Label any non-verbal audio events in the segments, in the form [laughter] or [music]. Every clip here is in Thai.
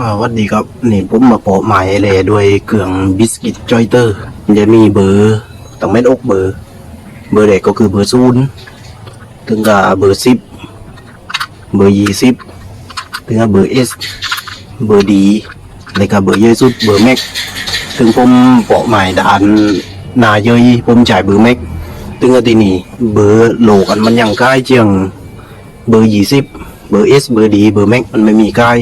อ่าวัสดีครับนี่ผมมาโปะหมายเลยด้วยเครื่องบิสกิตจอยเตอร์จะมีเบอร์ต้องเม็ดอกเบอร์ เบอร์แรกก็คือเบอร์ศูนย์ถึงกับเบอร์สิบเบอร์ยี่สิบถึงกับเบอร์เอสเบอร์ดีแล้วก็เบอร์เยอะสุดเบอร์แม็กถึงผมโปะหมายด่านนาเยยผมจ่ายเบอร์แม็กถึงกับที่นี่เบอร์โลกันมันยังใกล้เจียงเบอร์ยี่สิบเบอร์เอสเบอร์ดีเบอร์แม็กมันไม่มีใกล้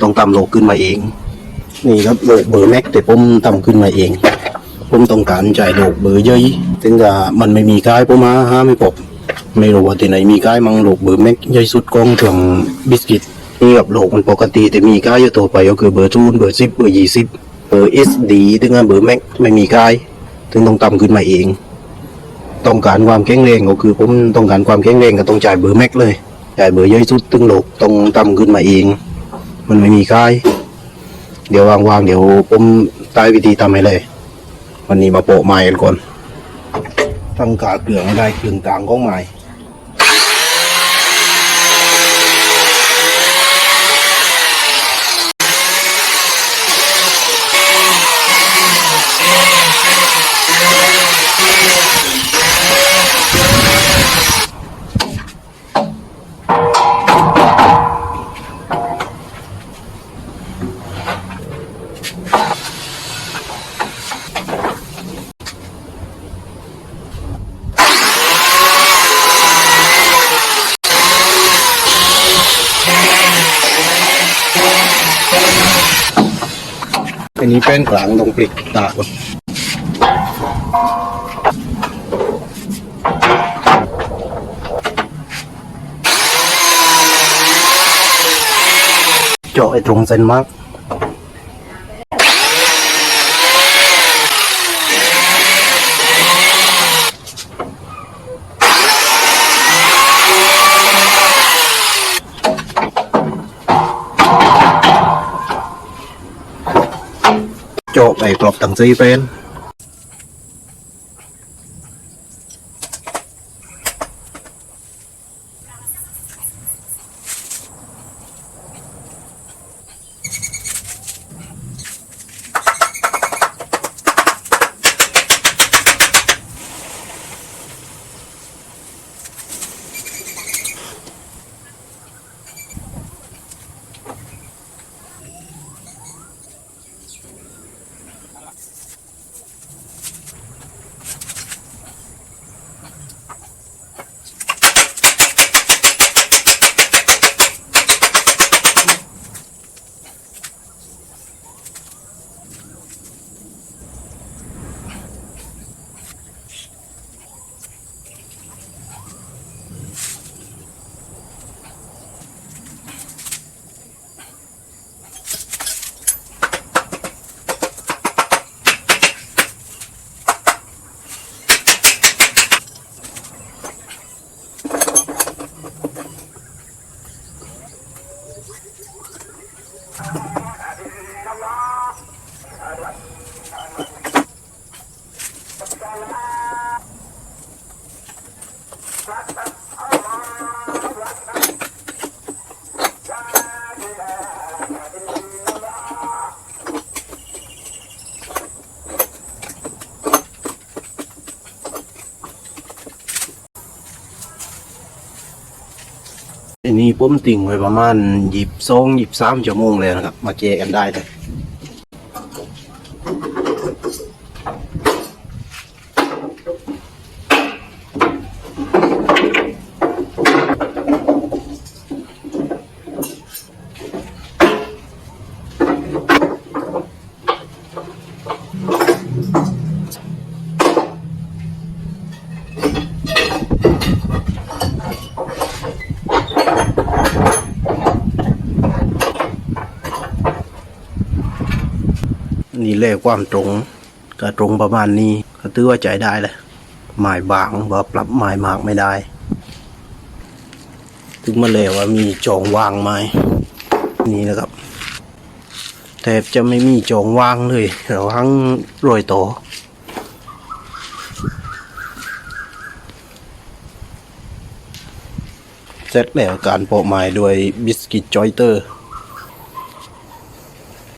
ต้องตำโลขึ้นมาเอง นี่ครับโหลเบอร์แม็กแต่ผมทำขึ้นมาเอง ผมต้องการจ่ายโหลเบอร์เยอะถึงกับมันไม่มีใกล้ผมมาหาไม่พบไม่รู้ว่าที่ไหนมีใกล้มังโหลเบอร์แม็กใหญ่สุดกองถึงบิสกิตนี่กับโหลมันปกติแต่มีใกล้อยู่ตัวไปก็คือเบอร์ทูนเบอร์สิบเบอร์ยี่สิบเบอร์เอสดีถึงเบอร์แม็กไม่มีใกล้ถึงต้องตำขึ้นมาเองต้องการความแข็งแรงก็คือผมต้องการความแข็งแรงก็ต้องจ่ายเบอร์แม็กเลยจ่ายเบอร์ย่อยสุดตึงโลกต้องตำขึ้นมาเอง มันไม่มีค่ายเดี๋ยววางๆเดี๋ยวผมตายวิธีทำให้เลย วันนี้มาโปะไม้กันก่อนตั้งกาเกลืองได้เกลืองกลางของไม้ อันนี้เป็นกลางตรงปลิกตาก่อนเจาะไอ้ตรงเส้นมาก ไอ้กรอบตังซีเป็น you [laughs] อันนี้ผมติ่งไว้ประมาณหยิบสองหยิบสามชั่วโมงเลยนะครับ มาเจกันได้เลย นี่เลขความตรงก็ตรงประมาณนี้ก็ถือว่าใจได้เลยหมายบางว่าปรับหมายมากไม่ได้ ถึงมาเลยว่ามีจองวางไหมนี่นะครับแทบจะไม่มีจองวางเลยเราทั้งโรยโตเสร็จแล้วการโปะไม้ด้วยบิสกิตจอยเตอร์